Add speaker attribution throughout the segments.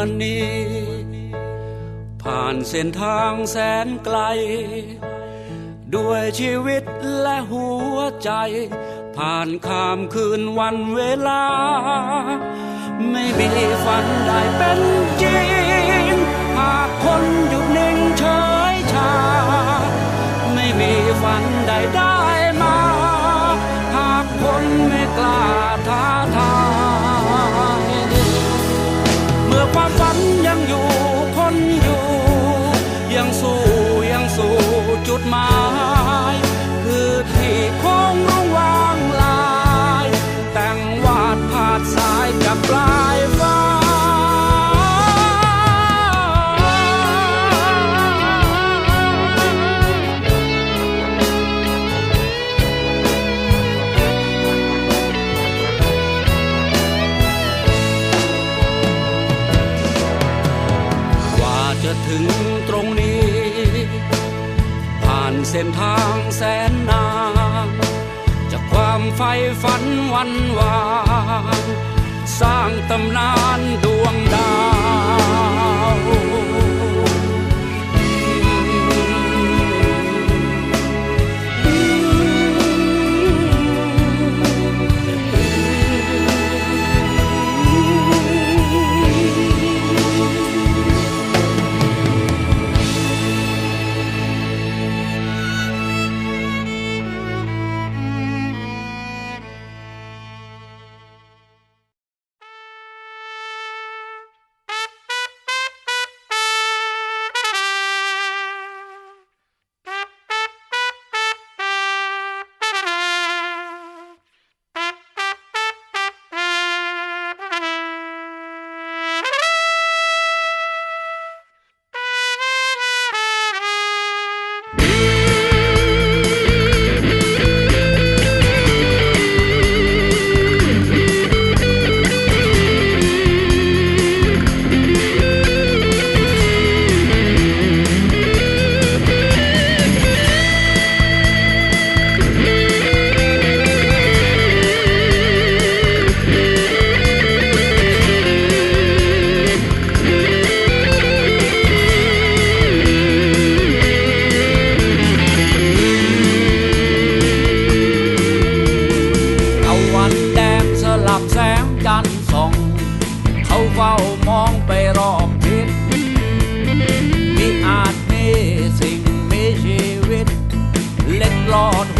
Speaker 1: ันนี้ ผ่านเส้นทางแสนไกล ด้วยชีวิตและหัวใจ ผ่านข้ามคืนวันเวลา ไม่มีฝันใดเป็น my เส้นทางแสนนานจากความใฝ่ฝันวันวาน สร้างตำนานดวงดาว เฝ้ามองไปรอบทิศมิอาจมีสิ่งมีชีวิต เล็ดลอด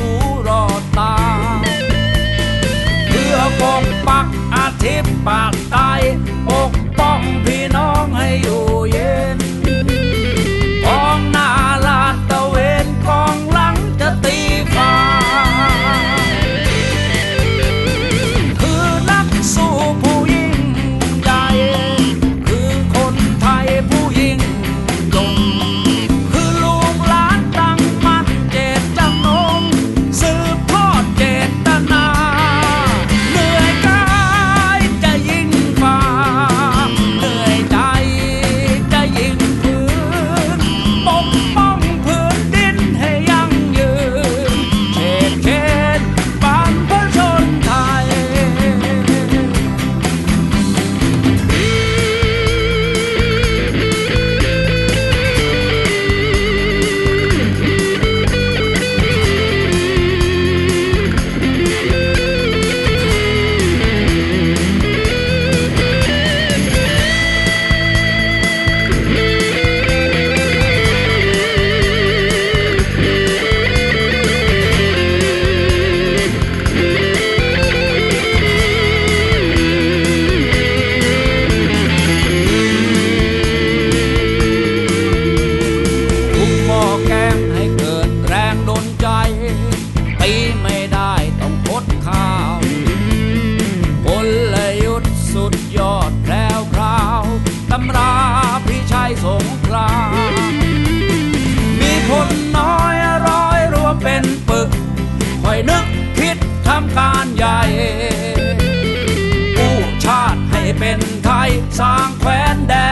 Speaker 1: ทางแคว้นแดน